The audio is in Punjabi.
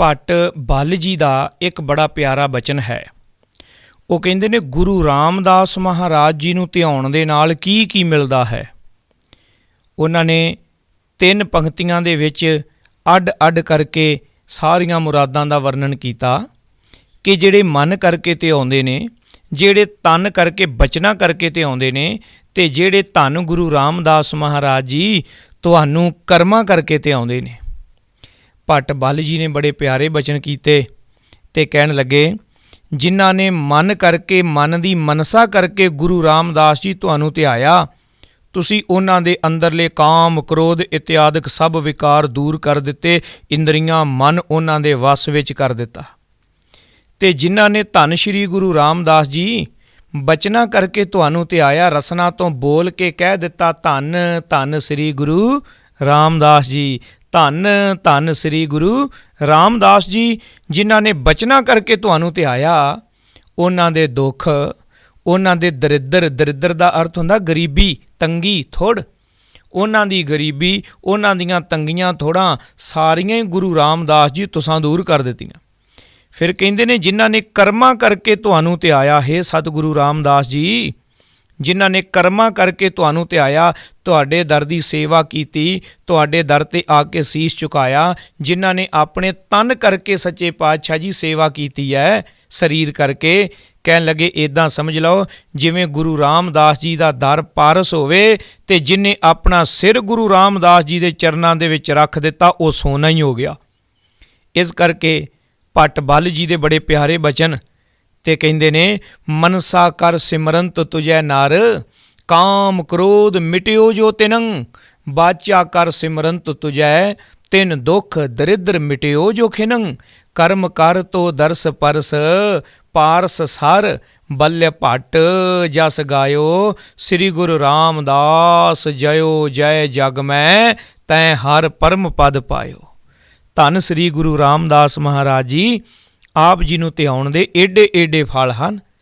ਭੱਟ ਬੱਲ ਜੀ ਦਾ ਇੱਕ ਬੜਾ ਪਿਆਰਾ ਬਚਨ ਹੈ। ਉਹ ਕਹਿੰਦੇ ਨੇ, ਗੁਰੂ ਰਾਮਦਾਸ ਮਹਾਰਾਜ ਜੀ ਨੂੰ ਧਿਆਉਣ ਦੇ ਨਾਲ ਕੀ ਕੀ ਮਿਲਦਾ ਹੈ? ਉਹਨਾਂ ਨੇ ਤਿੰਨ ਪੰਕਤੀਆਂ ਦੇ ਵਿੱਚ ਅੱਡ-ਅੱਡ ਕਰਕੇ ਸਾਰੀਆਂ ਮੁਰਾਦਾਂ ਦਾ ਵਰਣਨ ਕੀਤਾ ਕਿ ਜਿਹੜੇ ਮਨ ਕਰਕੇ ਤੇ ਆਉਂਦੇ ਨੇ, ਜਿਹੜੇ ਤਨ ਕਰਕੇ, ਬਚਨਾ ਕਰਕੇ ਤੇ ਆਉਂਦੇ ਨੇ ਤੇ ਜਿਹੜੇ ਧੰਨ ਗੁਰੂ ਰਾਮਦਾਸ ਮਹਾਰਾਜ ਜੀ ਤੁਹਾਨੂੰ ਕਰਮਾਂ ਕਰਕੇ ਤੇ ਆਉਂਦੇ ਨੇ। ਭੱਟ ਬੱਲ ਜੀ ਨੇ ਬੜੇ ਪਿਆਰੇ ਬਚਨ ਕੀਤੇ ਤੇ ਕਹਿਣ ਲੱਗੇ, ਜਿਨ੍ਹਾਂ ਨੇ ਮਨ ਕਰਕੇ, ਮਨ ਦੀ ਮਨਸਾ ਕਰਕੇ ਗੁਰੂ ਰਾਮਦਾਸ ਜੀ ਤੁਹਾਨੂੰ ਧਿਆਇਆ, ਤੁਸੀਂ ਉਹਨਾਂ ਦੇ ਅੰਦਰਲੇ ਕਾਮ, ਕ੍ਰੋਧ, ਇਤਿਆਦਿਕ ਸਭ ਵਿਕਾਰ ਦੂਰ ਕਰ ਦਿੱਤੇ, ਇੰਦਰੀਆਂ, ਮਨ ਉਹਨਾਂ ਦੇ ਵਸ ਵਿੱਚ ਕਰ ਦਿੱਤਾ। ਤੇ ਜਿਨ੍ਹਾਂ ਨੇ ਧੰਨ ਸ਼੍ਰੀ ਗੁਰੂ ਰਾਮਦਾਸ ਜੀ, ਬਚਨਾ ਕਰਕੇ ਤੁਹਾਨੂੰ ਧਿਆਇਆ, ਰਸਨਾ ਤੋਂ ਬੋਲ ਕੇ ਕਹਿ ਦਿੱਤਾ, ਧੰਨ ਧੰਨ ਸ੍ਰੀ ਗੁਰੂ ਰਾਮਦਾਸ ਜੀ ਧੰਨ ਧੰਨ ਸ੍ਰੀ ਗੁਰੂ ਰਾਮਦਾਸ ਜੀ, ਜਿਨ੍ਹਾਂ ਨੇ ਬਚਨਾ ਕਰਕੇ ਤੁਹਾਨੂੰ ਧਿਆਇਆ ਉਹਨਾਂ ਦੇ ਦੁੱਖ, ਉਹਨਾਂ ਦੇ ਦਰਿਦਰ ਦਰਿਦਰ ਦਾ ਅਰਥ ਹੁੰਦਾ ਗਰੀਬੀ, ਤੰਗੀ, ਥੋੜ। ਉਹਨਾਂ ਦੀ ਗਰੀਬੀ, ਉਹਨਾਂ ਦੀਆਂ ਤੰਗੀਆਂ, ਥੋੜਾਂ ਸਾਰੀਆਂ ਹੀ ਗੁਰੂ ਰਾਮਦਾਸ ਜੀ ਤੁਸਾਂ ਦੂਰ ਕਰ ਦਿੱਤੀਆਂ। ਫਿਰ ਕਹਿੰਦੇ ਨੇ, ਜਿਨ੍ਹਾਂ ਨੇ ਕਰਮਾਂ ਕਰਕੇ ਤੁਹਾਨੂੰ ਧਿਆਇਆ ਹੈ ਸਤਿਗੁਰੂ ਰਾਮਦਾਸ ਜੀ ਜਿਨ੍ਹਾਂ ਨੇ ਕਰਮਾਂ ਕਰਕੇ ਤੁਹਾਨੂੰ ਧਿਆਇਆ, ਤੁਹਾਡੇ ਦਰ ਦੀ ਸੇਵਾ ਕੀਤੀ, ਤੁਹਾਡੇ ਦਰ ਤੇ ਆ ਕੇ ਸੀਸ ਝੁਕਾਇਆ, ਜਿਨ੍ਹਾਂ ਨੇ ਆਪਣੇ ਤਨ ਕਰਕੇ ਸੱਚੇ ਪਾਤਸ਼ਾਹ ਜੀ ਸੇਵਾ ਕੀਤੀ ਹੈ, ਸਰੀਰ ਕਰਕੇ, ਕਹਿਣ ਲੱਗੇ ਇਦਾਂ ਸਮਝ ਲਓ, ਜਿਵੇਂ ਗੁਰੂ ਰਾਮਦਾਸ ਜੀ ਦਾ ਦਰ ਪਾਰਸ ਹੋਵੇ, ਤੇ ਜਿਨੇ ਆਪਣਾ ਸਿਰ ਗੁਰੂ ਰਾਮਦਾਸ ਜੀ ਦੇ ਚਰਨਾਂ ਦੇ ਵਿੱਚ ਰੱਖ ਦਿੱਤਾ, ਉਹ ਸੋਨਾ ਹੀ ਹੋ ਗਿਆ। ਇਸ ਕਰਕੇ ਭੱਟ ਬੱਲ ਜੀ ਦੇ ਬੜੇ ਪਿਆਰੇ ਬਚਨ ਤੇ ਕਹਿੰਦੇ ਨੇ, ਮਨਸਾ ਕਰ ਸਿਮਰੰਤ ਤੁਜੈ ਨਾਰ, ਕਾਮ ਕ੍ਰੋਧ ਮਿਟਿਓ ਜੋ ਤਿਨੰ, ਬਾਚਾ ਕਰ ਸਿਮਰੰਤ ਤੁਜੈ, ਤਿਨ ਦੁਖ ਦਰਿਦਰ ਮਿਟਿਓ ਜੋ ਖਿਨੰ, ਕਰਮ ਕਰ ਤੋ ਦਰਸ ਪਰਸ, ਪਾਰਸ ਸਰ, ਬੱਲੇ ਭੱਟ ਜਸ ਗਾਇਓ, ਸ੍ਰੀ ਗੁਰੂ ਰਾਮਦਾਸ ਜਯੋ ਜੈ ਜਗ ਮੈਂ, ਤੈ ਹਰ ਪਰਮ ਪਦ ਪਾਇਓ। ਧੰਨ ਸ੍ਰੀ ਗੁਰੂ ਰਾਮਦਾਸ ਮਹਾਰਾਜ ਜੀ ਆਪ ਜੀ ਨੂੰ ਧਿਆਉਣ ਦੇ ਏਡੇ ਏਡੇ ਫਲ ਹਨ।